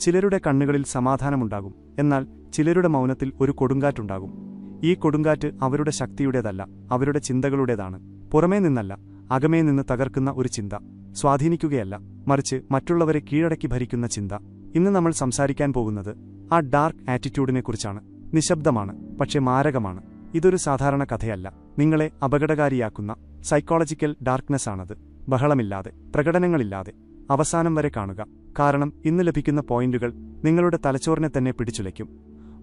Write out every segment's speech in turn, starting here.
ചിലരുടെ കണ്ണുകളിൽ സമാധാനമുണ്ടാകും. എന്നാൽ ചിലരുടെ മൗനത്തിൽ ഒരു കൊടുങ്കാറ്റുണ്ടാകും. ഈ കൊടുങ്കാറ്റ് അവരുടെ ശക്തിയുടേതല്ല അവരുടെ ചിന്തകളുടേതാണ്. പുറമേ നിന്നല്ല അകമേ നിന്ന് തകർക്കുന്ന ഒരു ചിന്ത. സ്വാധീനിക്കുകയല്ല മറിച്ച് മറ്റുള്ളവരെ കീഴടക്കി ഭരിക്കുന്ന ചിന്ത. ഇന്ന് നമ്മൾ സംസാരിക്കാൻ പോകുന്നത് ആ ഡാർക്ക് ആറ്റിറ്റ്യൂഡിനെക്കുറിച്ചാണ്. നിശബ്ദമാണ് പക്ഷേ മാരകമാണ്. ഇതൊരു സാധാരണ കഥയല്ല. നിങ്ങളെ അപകടകാരിയാക്കുന്ന സൈക്കോളജിക്കൽ ഡാർക്ക്നെസ് ആണത്. ബഹളമില്ലാതെ പ്രകടനങ്ങളില്ലാതെ. അവസാനം വരെ കാണുക. കാരണം ഇന്ന് ലഭിക്കുന്ന പോയിന്റുകൾ നിങ്ങളുടെ തലച്ചോറിനെ തന്നെ പിടിച്ചുലയ്ക്കും.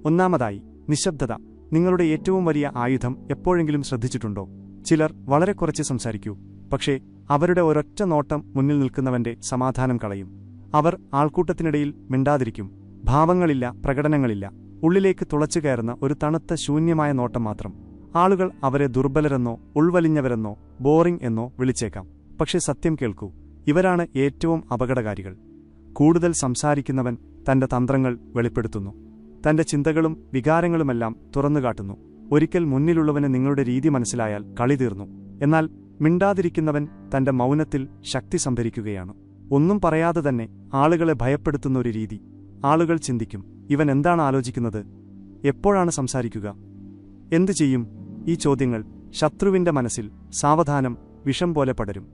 ഒന്നാമതായി നിശബ്ദത. നിങ്ങളുടെ ഏറ്റവും വലിയ ആയുധം എപ്പോഴെങ്കിലും ശ്രദ്ധിച്ചിട്ടുണ്ടോ? ചിലർ വളരെ കുറച്ച് സംസാരിക്കൂ. പക്ഷേ അവരുടെ ഒരൊറ്റ നോട്ടം മുന്നിൽ നിൽക്കുന്നവന്റെ സമാധാനം കളയും. അവർ ആൾക്കൂട്ടത്തിനിടയിൽ മിണ്ടാതിരിക്കും. ഭാവങ്ങളില്ല പ്രകടനങ്ങളില്ല. ഉള്ളിലേക്ക് തുളച്ചു കയറുന്ന ഒരു തണുത്ത ശൂന്യമായ നോട്ടം മാത്രം. ആളുകൾ അവരെ ദുർബലരെന്നോ ഉൾവലിഞ്ഞവരെന്നോ ബോറിംഗ് എന്നോ വിളിച്ചേക്കാം. പക്ഷേ സത്യം കേൾക്കൂ. ഇവരാണ് ഏറ്റവും അപകടകാരികൾ. കൂടുതൽ സംസാരിക്കുന്നവൻ തന്റെ തന്ത്രങ്ങൾ വെളിപ്പെടുത്തുന്നു. തന്റെ ചിന്തകളും വികാരങ്ങളുമെല്ലാം തുറന്നുകാട്ടുന്നു. ഒരിക്കൽ മുന്നിലുള്ളവന് നിങ്ങളുടെ രീതി മനസ്സിലായാൽ കളി തീർന്നു. എന്നാൽ മിണ്ടാതിരിക്കുന്നവൻ തന്റെ മൗനത്തിൽ ശക്തി സംഭരിക്കുകയാണ്. ഒന്നും പറയാതെ തന്നെ ആളുകളെ ഭയപ്പെടുത്തുന്ന ഒരു രീതി. ആളുകൾ ചിന്തിക്കും ഇവൻ എന്താണ് ആലോചിക്കുന്നത്? എപ്പോഴാണ് സംസാരിക്കുക? എന്തു ചെയ്യും? ഈ ചോദ്യങ്ങൾ ശത്രുവിന്റെ മനസ്സിൽ സാവധാനം വിഷം പോലെ പടരും.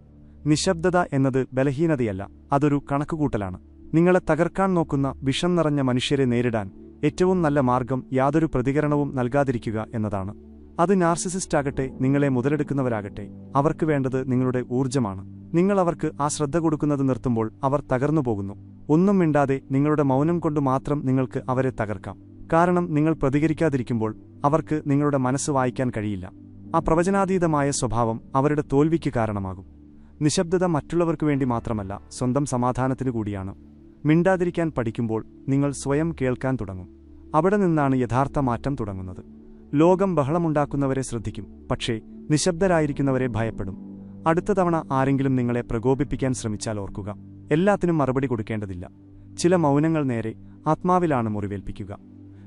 നിശബ്ദത എന്നത് ബലഹീനതയല്ല അതൊരു കണക്കുകൂട്ടലാണ്. നിങ്ങളെ തകർക്കാൻ നോക്കുന്ന വിഷം നിറഞ്ഞ മനുഷ്യരെ നേരിടാൻ ഏറ്റവും നല്ല മാർഗം യാതൊരു പ്രതികരണവും നൽകാതിരിക്കുക എന്നതാണ്. അത് നാർസിസിസ്റ്റ് ആകട്ടെ നിങ്ങളെ മുതലെടുക്കുന്നവരാകട്ടെ അവർക്ക് വേണ്ടത് നിങ്ങളുടെ ഊർജമാണ്. നിങ്ങൾ അവർക്ക് ആ ശ്രദ്ധ കൊടുക്കുന്നത് നിർത്തുമ്പോൾ അവർ തകർന്നു പോകുന്നു. ഒന്നും മിണ്ടാതെ നിങ്ങളുടെ മൗനം കൊണ്ട് മാത്രം നിങ്ങൾക്ക് അവരെ തകർക്കാം. കാരണം നിങ്ങൾ പ്രതികരിക്കാതിരിക്കുമ്പോൾ അവർക്ക് നിങ്ങളുടെ മനസ്സ് വായിക്കാൻ കഴിയില്ല. ആ പ്രവചനാതീതമായ സ്വഭാവം അവരുടെ തോൽവിക്ക് കാരണമാകും. നിശബ്ദത മറ്റുള്ളവർക്കു വേണ്ടി മാത്രമല്ല സ്വന്തം സമാധാനത്തിനു കൂടിയാണ്. മിണ്ടാതിരിക്കാൻ പഠിക്കുമ്പോൾ നിങ്ങൾ സ്വയം കേൾക്കാൻ തുടങ്ങും. അവിടെ നിന്നാണ് യഥാർത്ഥ മാറ്റം തുടങ്ങുന്നത്. ലോകം ബഹളമുണ്ടാക്കുന്നവരെ ശ്രദ്ധിക്കും പക്ഷേ നിശബ്ദരായിരിക്കുന്നവരെ ഭയപ്പെടും. അടുത്ത തവണ ആരെങ്കിലും നിങ്ങളെ പ്രകോപിപ്പിക്കാൻ ശ്രമിച്ചാൽ ഓർക്കുക എല്ലാത്തിനും മറുപടി കൊടുക്കേണ്ടതില്ല. ചില മൗനങ്ങൾ നേരെ ആത്മാവിലാണ് മുറിവേൽപ്പിക്കുക.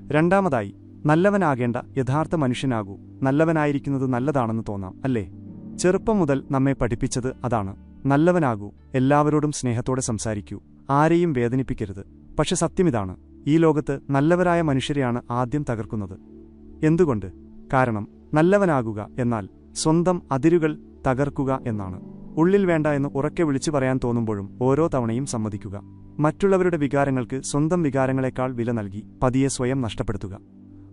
രണ്ടാമതായി നല്ലവനാകേണ്ട യഥാർത്ഥ മനുഷ്യനാകൂ. നല്ലവനായിരിക്കുന്നത് നല്ലതാണെന്ന് തോന്നാം അല്ലേ? ചെറുപ്പം മുതൽ നമ്മെ പഠിപ്പിച്ചത് അതാണ്. നല്ലവനാകൂ. എല്ലാവരോടും സ്നേഹത്തോടെ സംസാരിക്കൂ. ആരെയും വേദനിപ്പിക്കരുത്. പക്ഷെ സത്യമിതാണ് ഈ ലോകത്ത് നല്ലവരായ മനുഷ്യരെയാണ് ആദ്യം തകർക്കുന്നത്. എന്തുകൊണ്ട്? കാരണം നല്ലവനാകുക എന്നാൽ സ്വന്തം അതിരുകൾ തകർക്കുക എന്നാണ്. ഉള്ളിൽ വേണ്ട എന്ന് ഉറക്കെ വിളിച്ചു പറയാൻ തോന്നുമ്പോഴും ഓരോ തവണയും സമ്മതിക്കുക. മറ്റുള്ളവരുടെ വികാരങ്ങൾക്ക് സ്വന്തം വികാരങ്ങളെക്കാൾ വില നൽകി പതിയെ സ്വയം നഷ്ടപ്പെടുത്തുക.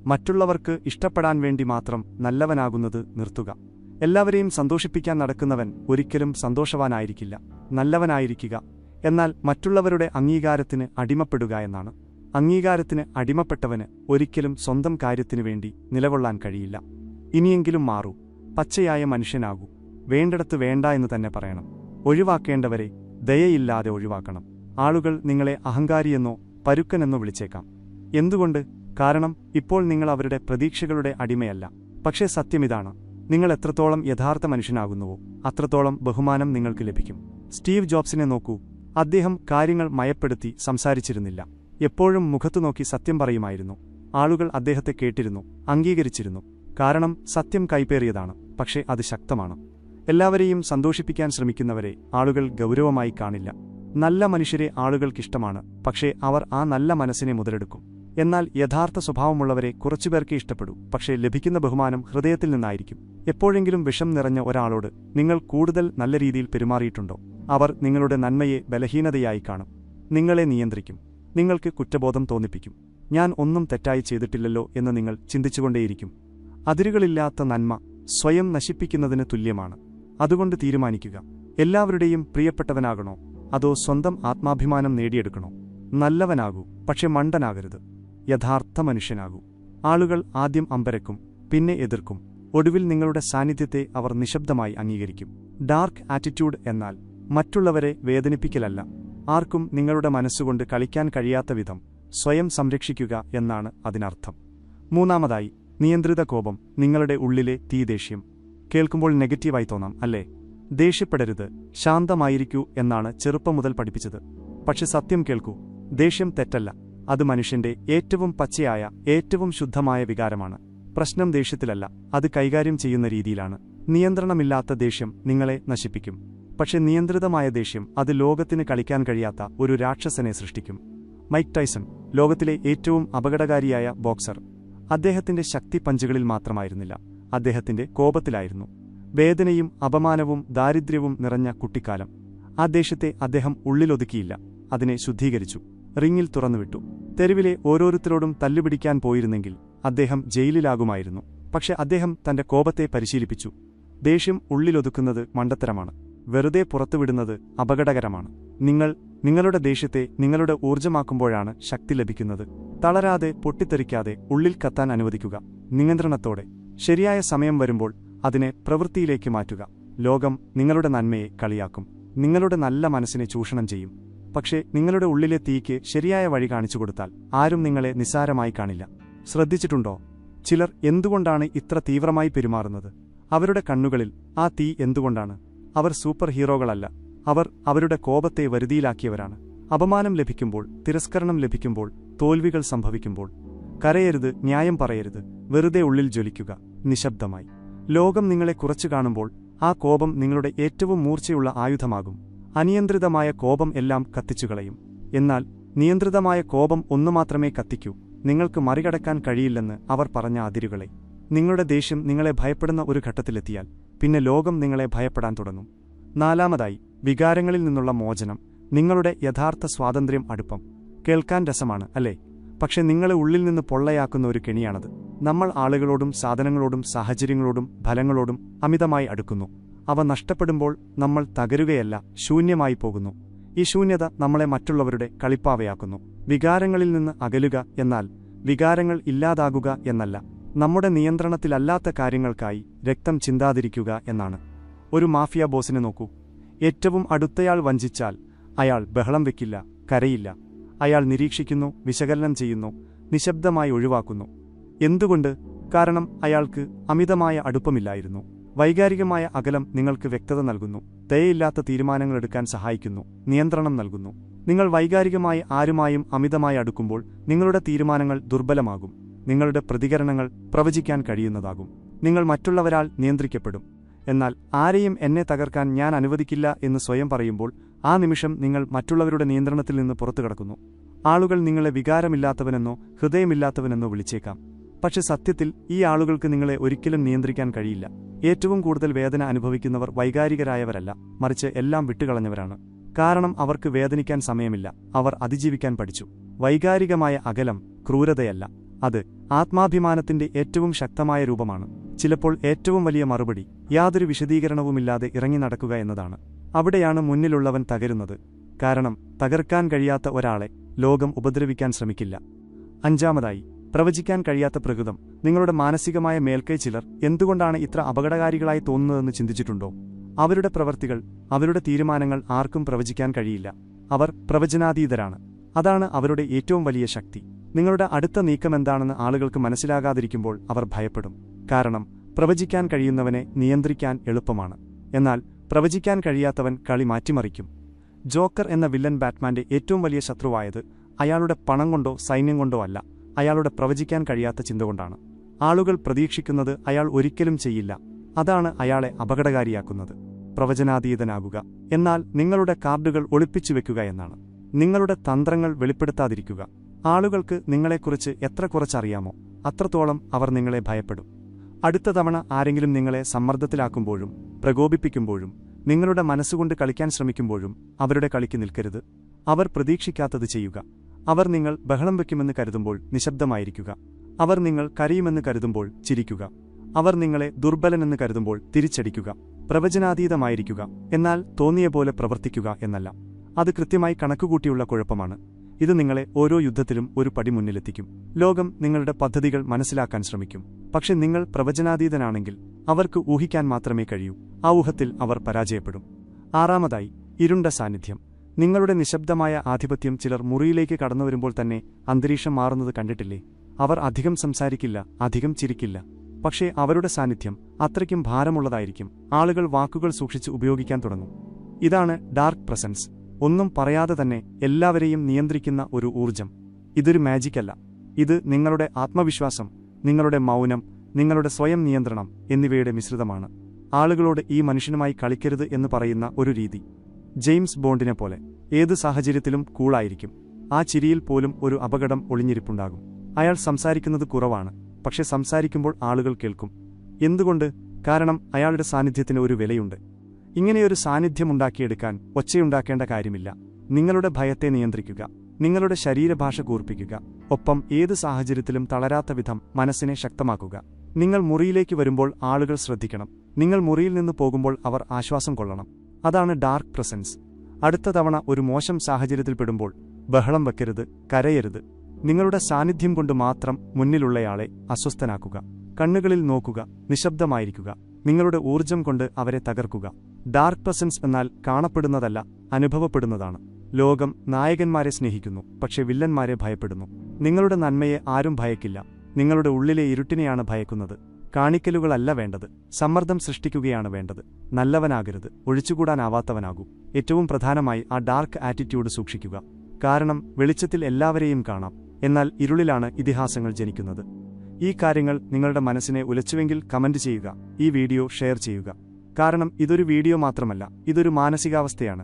മറ്റുള്ളവർക്ക് ഇഷ്ടപ്പെടാൻ വേണ്ടി മാത്രം നല്ലവനാകുന്നത് നിർത്തുക. എല്ലാവരെയും സന്തോഷിപ്പിക്കാൻ നടക്കുന്നവൻ ഒരിക്കലും സന്തോഷവാനായിരിക്കില്ല. നല്ലവനായിരിക്കുക എന്നാൽ മറ്റുള്ളവരുടെ അംഗീകാരത്തിന് അടിമപ്പെടുക എന്നാണ്. അംഗീകാരത്തിന് അടിമപ്പെട്ടവന് ഒരിക്കലും സ്വന്തം കാര്യത്തിനു വേണ്ടി നിലകൊള്ളാൻ കഴിയില്ല. ഇനിയെങ്കിലും മാറൂ. പച്ചയായ മനുഷ്യനാകൂ. വേണ്ടടത്ത് വേണ്ട എന്ന് തന്നെ പറയണം. ഒഴിവാക്കേണ്ടവരെ ദയയില്ലാതെ ഒഴിവാക്കണം. ആളുകൾ നിങ്ങളെ അഹങ്കാരിയെന്നോ പരുക്കനെന്നോ വിളിച്ചേക്കാം. എന്തുകൊണ്ട്? കാരണം ഇപ്പോൾ നിങ്ങൾ അവരുടെ പ്രതീക്ഷകളുടെ അടിമയല്ല. പക്ഷേ സത്യമിതാണ് നിങ്ങൾ എത്രത്തോളം യഥാർത്ഥ മനുഷ്യനാകുന്നുവോ അത്രത്തോളം ബഹുമാനം നിങ്ങൾക്ക് ലഭിക്കും. സ്റ്റീവ് ജോബ്സിനെ നോക്കൂ. അദ്ദേഹം കാര്യങ്ങൾ മയപ്പെടുത്തി സംസാരിച്ചിരുന്നില്ല. എപ്പോഴും മുഖത്തുനോക്കി സത്യം പറയുമായിരുന്നു. ആളുകൾ അദ്ദേഹത്തെ കേട്ടിരുന്നു അംഗീകരിച്ചിരുന്നു. കാരണം സത്യം കൈപ്പേറിയതാണ് പക്ഷേ അത് ശക്തമാണ്. എല്ലാവരെയും സന്തോഷിപ്പിക്കാൻ ശ്രമിക്കുന്നവരെ ആളുകൾ ഗൗരവമായി കാണില്ല. നല്ല മനുഷ്യരെ ആളുകൾക്കിഷ്ടമാണ് പക്ഷേ അവർ ആ നല്ല മനസ്സിനെ മുതലെടുക്കും. എന്നാൽ യഥാർത്ഥ സ്വഭാവമുള്ളവരെ കുറച്ചുപേർക്കേ ഇഷ്ടപ്പെടൂ പക്ഷേ ലഭിക്കുന്ന ബഹുമാനം ഹൃദയത്തിൽ നിന്നായിരിക്കും. എപ്പോഴെങ്കിലും വിഷം നിറഞ്ഞ ഒരാളോട് നിങ്ങൾ കൂടുതൽ നല്ല രീതിയിൽ പെരുമാറിയിട്ടുണ്ടോ? അവർ നിങ്ങളുടെ നന്മയെ ബലഹീനതയായി കാണും. നിങ്ങളെ നിയന്ത്രിക്കും. നിങ്ങൾക്ക് കുറ്റബോധം തോന്നിപ്പിക്കും. ഞാൻ ഒന്നും തെറ്റായി ചെയ്തിട്ടില്ലല്ലോ എന്ന് നിങ്ങൾ ചിന്തിച്ചുകൊണ്ടേയിരിക്കും. അതിരുകളില്ലാത്ത നന്മ സ്വയം നശിപ്പിക്കുന്നതിന് തുല്യമാണ്. അതുകൊണ്ട് തീരുമാനിക്കുക. എല്ലാവരുടെയും പ്രിയപ്പെട്ടവനാകണോ? അതോ സ്വന്തം ആത്മാഭിമാനം നേടിയെടുക്കണോ? നല്ലവനാകൂ പക്ഷെ മണ്ടനാകരുത്. യഥാർത്ഥ മനുഷ്യനാകൂ. ആളുകൾ ആദ്യം അമ്പരക്കും പിന്നെ എതിർക്കും. ഒടുവിൽ നിങ്ങളുടെ സാന്നിധ്യത്തെ അവർ നിശബ്ദമായി അംഗീകരിക്കും. ഡാർക്ക് ആറ്റിറ്റ്യൂഡ് എന്നാൽ മറ്റുള്ളവരെ വേദനിപ്പിക്കലല്ല. ആർക്കും നിങ്ങളുടെ മനസ്സുകൊണ്ട് കളിക്കാൻ കഴിയാത്ത വിധം സ്വയം സംരക്ഷിക്കുക എന്നാണ് അതിനർത്ഥം. മൂന്നാമതായി നിയന്ത്രിത കോപം നിങ്ങളുടെ ഉള്ളിലെ തീദേഷ്യം. കേൾക്കുമ്പോൾ നെഗറ്റീവായി തോന്നാം അല്ലേ? ദേഷ്യപ്പെടരുത് ശാന്തമായിരിക്കൂ എന്നാണ് ചെറുപ്പം മുതൽ പഠിപ്പിച്ചത്. പക്ഷെ സത്യം കേൾക്കൂ ദേഷ്യം തെറ്റല്ല. അത് മനുഷ്യന്റെ ഏറ്റവും പച്ചയായ ഏറ്റവും ശുദ്ധമായ വികാരമാണ്. പ്രശ്നം ദേഷ്യത്തിലല്ല അത് കൈകാര്യം ചെയ്യുന്ന രീതിയിലാണ്. നിയന്ത്രണമില്ലാത്ത ദേഷ്യം നിങ്ങളെ നശിപ്പിക്കും. പക്ഷെ നിയന്ത്രിതമായ ദേഷ്യം അത് ലോകത്തിന് കളിക്കാൻ കഴിയാത്ത ഒരു രാക്ഷസനെ സൃഷ്ടിക്കും. മൈക്ക് ടൈസൺ ലോകത്തിലെ ഏറ്റവും അപകടകാരിയായ ബോക്സർ. അദ്ദേഹത്തിന്റെ ശക്തി പഞ്ചുകളിൽ മാത്രമായിരുന്നില്ല. അദ്ദേഹത്തിന്റെ കോപത്തിലായിരുന്നു. വേദനയും അപമാനവും ദാരിദ്ര്യവും നിറഞ്ഞ കുട്ടിക്കാലം. ആ ദേഷ്യത്തെ അദ്ദേഹം ഉള്ളിലൊതുക്കിയില്ല. അതിനെ ശുദ്ധീകരിച്ചു. റിങ്ങിൽ തുറന്നുവിട്ടു. തെരുവിലെ ഓരോരുത്തരോടും തല്ലുപിടിക്കാൻ പോയിരുന്നെങ്കിൽ അദ്ദേഹം ജയിലിലാകുമായിരുന്നു. പക്ഷെ അദ്ദേഹം തന്റെ കോപത്തെ പരിശീലിപ്പിച്ചു. ദേഷ്യം ഉള്ളിലൊതുക്കുന്നത് മണ്ടത്തരമാണ്. വെറുതെ പുറത്തുവിടുന്നത് അപകടകരമാണ്. നിങ്ങൾ നിങ്ങളുടെ ദേഷ്യത്തെ നിങ്ങളുടെ ഊർജമാക്കുമ്പോഴാണ് ശക്തി ലഭിക്കുന്നത്. തളരാതെ പൊട്ടിത്തെറിക്കാതെ ഉള്ളിൽ കത്താൻ അനുവദിക്കുക. നിയന്ത്രണത്തോടെ. ശരിയായ സമയം വരുമ്പോൾ അതിനെ പ്രവൃത്തിയിലേക്ക് മാറ്റുക. ലോകം നിങ്ങളുടെ നന്മയെ കളിയാക്കും. നിങ്ങളുടെ നല്ല മനസ്സിനെ ചൂഷണം ചെയ്യും. പക്ഷേ നിങ്ങളുടെ ഉള്ളിലെ തീയ്ക്ക് ശരിയായ വഴി കാണിച്ചു കൊടുത്താൽ ആരും നിങ്ങളെ നിസ്സാരമായി കാണില്ല. ശ്രദ്ധിച്ചിട്ടുണ്ടോ? ചിലർ എന്തുകൊണ്ടാണ് ഇത്ര തീവ്രമായി പെരുമാറുന്നത്? അവരുടെ കണ്ണുകളിൽ ആ തീ എന്തുകൊണ്ടാണ്? അവർ സൂപ്പർ ഹീറോകളല്ല അവർ അവരുടെ കോപത്തെ വരുതിയിലാക്കിയവരാണ്. അപമാനം ലഭിക്കുമ്പോൾ തിരസ്കരണം ലഭിക്കുമ്പോൾ തോൽവികൾ സംഭവിക്കുമ്പോൾ. കരയരുത് ന്യായം പറയരുത്. വെറുതെ ഉള്ളിൽ ജ്വലിക്കുക. നിശബ്ദമായി. ലോകം നിങ്ങളെ കുറച്ചു കാണുമ്പോൾ ആ കോപം നിങ്ങളുടെ ഏറ്റവും മൂർച്ചയുള്ള ആയുധമാകും. അനിയന്ത്രിതമായ കോപം എല്ലാം കത്തിച്ചുകളയും എന്നാൽ നിയന്ത്രിതമായ കോപം ഒന്നു മാത്രമേ കത്തിക്കൂ. നിങ്ങൾക്ക് മറികടക്കാൻ കഴിയില്ലെന്ന് അവർ പറഞ്ഞ അതിരുകളെ. നിങ്ങളുടെ ദേഷ്യം നിങ്ങളെ ഭയപ്പെടുന്ന ഒരു ഘട്ടത്തിലെത്തിയാൽ പിന്നെ ലോകം നിങ്ങളെ ഭയപ്പെടാൻ തുടങ്ങും. നാലാമതായി വികാരങ്ങളിൽ നിന്നുള്ള മോചനം നിങ്ങളുടെ യഥാർത്ഥ സ്വാതന്ത്ര്യം അടുപ്പം. കേൾക്കാൻ രസമാണ് അല്ലേ? പക്ഷെ നിങ്ങളെ ഉള്ളിൽ നിന്ന് പൊള്ളയാക്കുന്ന ഒരു കെണിയാണത്. നമ്മൾ ആളുകളോടും സാധനങ്ങളോടും സാഹചര്യങ്ങളോടും ഫലങ്ങളോടും അമിതമായി അടുക്കുന്നു. അവ നഷ്ടപ്പെടുമ്പോൾ നമ്മൾ തകരുകയല്ല ശൂന്യമായി പോകുന്നു. ഈ ശൂന്യത നമ്മളെ മറ്റുള്ളവരുടെ കളിപ്പാവയാക്കുന്നു. വികാരങ്ങളിൽ നിന്ന് അകലുക എന്നാൽ വികാരങ്ങൾ ഇല്ലാതാകുക എന്നല്ല. നമ്മുടെ നിയന്ത്രണത്തിലല്ലാത്ത കാര്യങ്ങൾക്കായി രക്തം ചിന്താതിരിക്കുക എന്നാണ്. ഒരു മാഫിയ ബോസിനെ നോക്കൂ. ഏറ്റവും അടുത്തയാൾ വഞ്ചിച്ചാൽ അയാൾ ബഹളം വെക്കില്ല കരയില്ല. അയാൾ നിരീക്ഷിക്കുന്നു വിശകലനം ചെയ്യുന്നു നിശബ്ദമായി ഒഴിവാക്കുന്നു. എന്തുകൊണ്ട്? കാരണം അയാൾക്ക് അമിതമായ അടുപ്പമില്ലായിരുന്നു. വൈകാരികമായ അകലം നിങ്ങൾക്ക് വ്യക്തത നൽകുന്നു. ദയയില്ലാത്ത തീരുമാനങ്ങളെടുക്കാൻ സഹായിക്കുന്നു നിയന്ത്രണം നൽകുന്നു. നിങ്ങൾ വൈകാരികമായി ആരുമായും അമിതമായി അടുക്കുമ്പോൾ നിങ്ങളുടെ തീരുമാനങ്ങൾ ദുർബലമാകും. നിങ്ങളുടെ പ്രതികരണങ്ങൾ പ്രവചിക്കാൻ കഴിയുന്നതാകും. നിങ്ങൾ മറ്റുള്ളവരാൽ നിയന്ത്രിക്കപ്പെടും. എന്നാൽ ആരെയും എന്നെ തകർക്കാൻ ഞാൻ അനുവദിക്കില്ല എന്ന് സ്വയം പറയുമ്പോൾ ആ നിമിഷം നിങ്ങൾ മറ്റുള്ളവരുടെ നിയന്ത്രണത്തിൽ നിന്ന് പുറത്തു കടക്കുന്നു. ആളുകൾ നിങ്ങളെ വികാരമില്ലാത്തവനെന്നോ ഹൃദയമില്ലാത്തവനെന്നോ വിളിച്ചേക്കാം. പക്ഷെ സത്യത്തിൽ ഈ ആളുകൾക്ക് നിങ്ങളെ ഒരിക്കലും നിയന്ത്രിക്കാൻ കഴിയില്ല. ഏറ്റവും കൂടുതൽ വേദന അനുഭവിക്കുന്നവർ വൈകാരികരായവരല്ല. മറിച്ച് എല്ലാം വിട്ടുകളഞ്ഞവരാണ്. കാരണം അവർക്ക് വേദനിക്കാൻ സമയമില്ല. അവർ അതിജീവിക്കാൻ പഠിച്ചു. വൈകാരികമായ അകലം ക്രൂരതയല്ല. അത് ആത്മാഭിമാനത്തിന്റെ ഏറ്റവും ശക്തമായ രൂപമാണ്. ചിലപ്പോൾ ഏറ്റവും വലിയ മറുപടി യാതൊരു വിശദീകരണവുമില്ലാതെ ഇറങ്ങി നടക്കുക എന്നതാണ്. അവിടെയാണ് മുന്നിലുള്ളവൻ തകരുന്നത്. കാരണം തകർക്കാൻ കഴിയാത്ത ഒരാളെ ലോകം ഉപദ്രവിക്കാൻ ശ്രമിക്കില്ല. അഞ്ചാമതായി പ്രവചിക്കാൻ കഴിയാത്ത പ്രകൃതം. നിങ്ങളുടെ മാനസികമായ മേൽക്കൈ ചിലർ എന്തുകൊണ്ടാണ് ഇത്ര അപകടകാരികളായി തോന്നുന്നതെന്ന് ചിന്തിച്ചിട്ടുണ്ടോ? അവരുടെ പ്രവർത്തികൾ അവരുടെ തീരുമാനങ്ങൾ ആർക്കും പ്രവചിക്കാൻ കഴിയില്ല. അവർ പ്രവചനാതീതരാണ്. അതാണ് അവരുടെ ഏറ്റവും വലിയ ശക്തി. നിങ്ങളുടെ അടുത്ത നീക്കമെന്താണെന്ന് ആളുകൾക്ക് മനസ്സിലാകാതിരിക്കുമ്പോൾ അവർ ഭയപ്പെടും. കാരണം പ്രവചിക്കാൻ കഴിയുന്നവനെ നിയന്ത്രിക്കാൻ എളുപ്പമാണ്. എന്നാൽ പ്രവചിക്കാൻ കഴിയാത്തവൻ കളി മാറ്റിമറിക്കും. ജോക്കർ എന്ന വില്ലൻ ബാറ്റ്മാന്റെ ഏറ്റവും വലിയ ശത്രുവായത് അയാളുടെ പണം കൊണ്ടോ സൈന്യം കൊണ്ടോ അല്ല അയാളുടെ പ്രവചിക്കാൻ കഴിയാത്ത ചിന്ത കൊണ്ടാണ്. ആളുകൾ പ്രതീക്ഷിക്കുന്നത് അയാൾ ഒരിക്കലും ചെയ്യില്ല. അതാണ് അയാളെ അപകടകാരിയാക്കുന്നത്. പ്രവചനാതീതനാകുക. എന്നാൽ നിങ്ങളുടെ കാർഡുകൾ ഒളിപ്പിച്ചു വെക്കുക എന്നാണ്. നിങ്ങളുടെ തന്ത്രങ്ങൾ വെളിപ്പെടുത്താതിരിക്കുക. ആളുകൾക്ക് നിങ്ങളെക്കുറിച്ച് എത്ര കുറച്ചറിയാമോ അത്രത്തോളം അവർ നിങ്ങളെ ഭയപ്പെടും. അടുത്ത തവണ ആരെങ്കിലും നിങ്ങളെ സമ്മർദ്ദത്തിലാക്കുമ്പോഴും പ്രകോപിപ്പിക്കുമ്പോഴും നിങ്ങളുടെ മനസ്സുകൊണ്ട് കളിക്കാൻ ശ്രമിക്കുമ്പോഴും അവരുടെ കളിക്ക് നിൽക്കരുത്. അവർ പ്രതീക്ഷിക്കാത്തത് ചെയ്യുക. അവർ നിങ്ങൾ ബഹളം വയ്ക്കുമെന്ന് കരുതുമ്പോൾ നിശബ്ദമായിരിക്കുക. അവർ നിങ്ങൾ കരയുമെന്ന് കരുതുമ്പോൾ ചിരിക്കുക. അവർ നിങ്ങളെ ദുർബലനെന്ന് കരുതുമ്പോൾ തിരിച്ചടിക്കുക. പ്രവചനാതീതമായിരിക്കുക. എന്നാൽ തോന്നിയ പോലെ പ്രവർത്തിക്കുക എന്നല്ല. അത് കൃത്യമായി കണക്കുകൂട്ടിയുള്ള കുഴപ്പമാണ്. ഇത് നിങ്ങളെ ഓരോ യുദ്ധത്തിലും ഒരു പടി മുന്നിലെത്തിക്കും. ലോകം നിങ്ങളുടെ പദ്ധതികൾ മനസ്സിലാക്കാൻ ശ്രമിക്കും. പക്ഷെ നിങ്ങൾ പ്രവചനാതീതനാണെങ്കിൽ അവർക്ക് ഊഹിക്കാൻ മാത്രമേ കഴിയൂ. ആ ഊഹത്തിൽ അവർ പരാജയപ്പെടും. ആറാമതായി ഇരുണ്ട സാന്നിധ്യം. നിങ്ങളുടെ നിശബ്ദമായ ആധിപത്യം ചിലർ മുറിയിലേക്ക് കടന്നു വരുമ്പോൾ തന്നെ അന്തരീക്ഷം മാറുന്നത് കണ്ടിട്ടില്ലേ? അവർ അധികം സംസാരിക്കില്ല അധികം ചിരിക്കില്ല. പക്ഷേ അവരുടെ സാന്നിധ്യം അത്രയ്ക്കും ഭാരമുള്ളതായിരിക്കും. ആളുകൾ വാക്കുകൾ സൂക്ഷിച്ച് ഉപയോഗിക്കാൻ തുടങ്ങും. ഇതാണ് ഡാർക്ക് പ്രസൻസ്. ഒന്നും പറയാതെ തന്നെ എല്ലാവരെയും നിയന്ത്രിക്കുന്ന ഒരു ഊർജം ഇതൊരു മാജിക്കല്ല ഇത് നിങ്ങളുടെ ആത്മവിശ്വാസം നിങ്ങളുടെ മൗനം നിങ്ങളുടെ സ്വയം നിയന്ത്രണം എന്നിവയുടെ മിശ്രിതമാണ്. ആളുകളോട് ഈ മനുഷ്യനുമായി കളിക്കരുത് എന്ന് പറയുന്ന ഒരു രീതി. ജെയിംസ് ബോണ്ടിനെ പോലെ ഏത് സാഹചര്യത്തിലും കൂളായിരിക്കും ആ ചിരിയിൽ പോലും ഒരു അപകടം ഒളിഞ്ഞിരിപ്പുണ്ടാകും. അയാൾ സംസാരിക്കുന്നത് കുറവാണ് പക്ഷെ സംസാരിക്കുമ്പോൾ ആളുകൾ കേൾക്കും. എന്തുകൊണ്ട്? കാരണം അയാളുടെ സാന്നിധ്യത്തിന് ഒരു വിലയുണ്ട്. ഇങ്ങനെയൊരു സാന്നിധ്യമുണ്ടാക്കിയെടുക്കാൻ ഒച്ചയുണ്ടാക്കേണ്ട കാര്യമില്ല. നിങ്ങളുടെ ഭയത്തെ നിയന്ത്രിക്കുക. നിങ്ങളുടെ ശരീരഭാഷ കൂർപ്പിക്കുക. ഒപ്പം ഏത് സാഹചര്യത്തിലും തളരാത്ത വിധം മനസ്സിനെ ശക്തമാക്കുക. നിങ്ങൾ മുറിയിലേക്ക് വരുമ്പോൾ ആളുകൾ ശ്രദ്ധിക്കണം. നിങ്ങൾ മുറിയിൽ നിന്ന് പോകുമ്പോൾ അവർ ആശ്വാസം കൊള്ളണം. അതാണ് ഡാർക്ക് പ്രസൻസ്. അടുത്ത തവണ ഒരു മോശം സാഹചര്യത്തിൽപ്പെടുമ്പോൾ ബഹളം വെക്കരുത് കരയരുത്. നിങ്ങളുടെ സാന്നിധ്യം കൊണ്ട് മാത്രം മുന്നിലുള്ളയാളെ അസ്വസ്ഥനാക്കുക. കണ്ണുകളിൽ നോക്കുക നിശബ്ദമായിരിക്കുക. നിങ്ങളുടെ ഊർജം കൊണ്ട് അവരെ തകർക്കുക. ഡാർക്ക് പ്രസൻസ് എന്നാൽ കാണപ്പെടുന്നതല്ല അനുഭവപ്പെടുന്നതാണ്. ലോകം നായകന്മാരെ സ്നേഹിക്കുന്നു പക്ഷെ വില്ലന്മാരെ ഭയപ്പെടുന്നു. നിങ്ങളുടെ നന്മയെ ആരും ഭയക്കില്ല. നിങ്ങളുടെ ഉള്ളിലെ ഇരുട്ടിനെയാണ് ഭയക്കുന്നത്. കാണിക്കലുകളല്ല വേണ്ടത് സമ്മർദ്ദം സൃഷ്ടിക്കുകയാണ് വേണ്ടത്. നല്ലവനാകരുത് ഒഴിച്ചുകൂടാനാവാത്തവനാകൂ. ഏറ്റവും പ്രധാനമായി ആ ഡാർക്ക് ആറ്റിറ്റ്യൂഡ് സൂക്ഷിക്കുക. കാരണം വെളിച്ചത്തിൽ എല്ലാവരെയും കാണാം. എന്നാൽ ഇരുളിലാണ് ഇതിഹാസങ്ങൾ ജനിക്കുന്നത്. ഈ കാര്യങ്ങൾ നിങ്ങളുടെ മനസ്സിനെ ഉലച്ചുവെങ്കിൽ കമന്റ് ചെയ്യുക ഈ വീഡിയോ ഷെയർ ചെയ്യുക. കാരണം ഇതൊരു വീഡിയോ മാത്രമല്ല ഇതൊരു മാനസികാവസ്ഥയാണ്.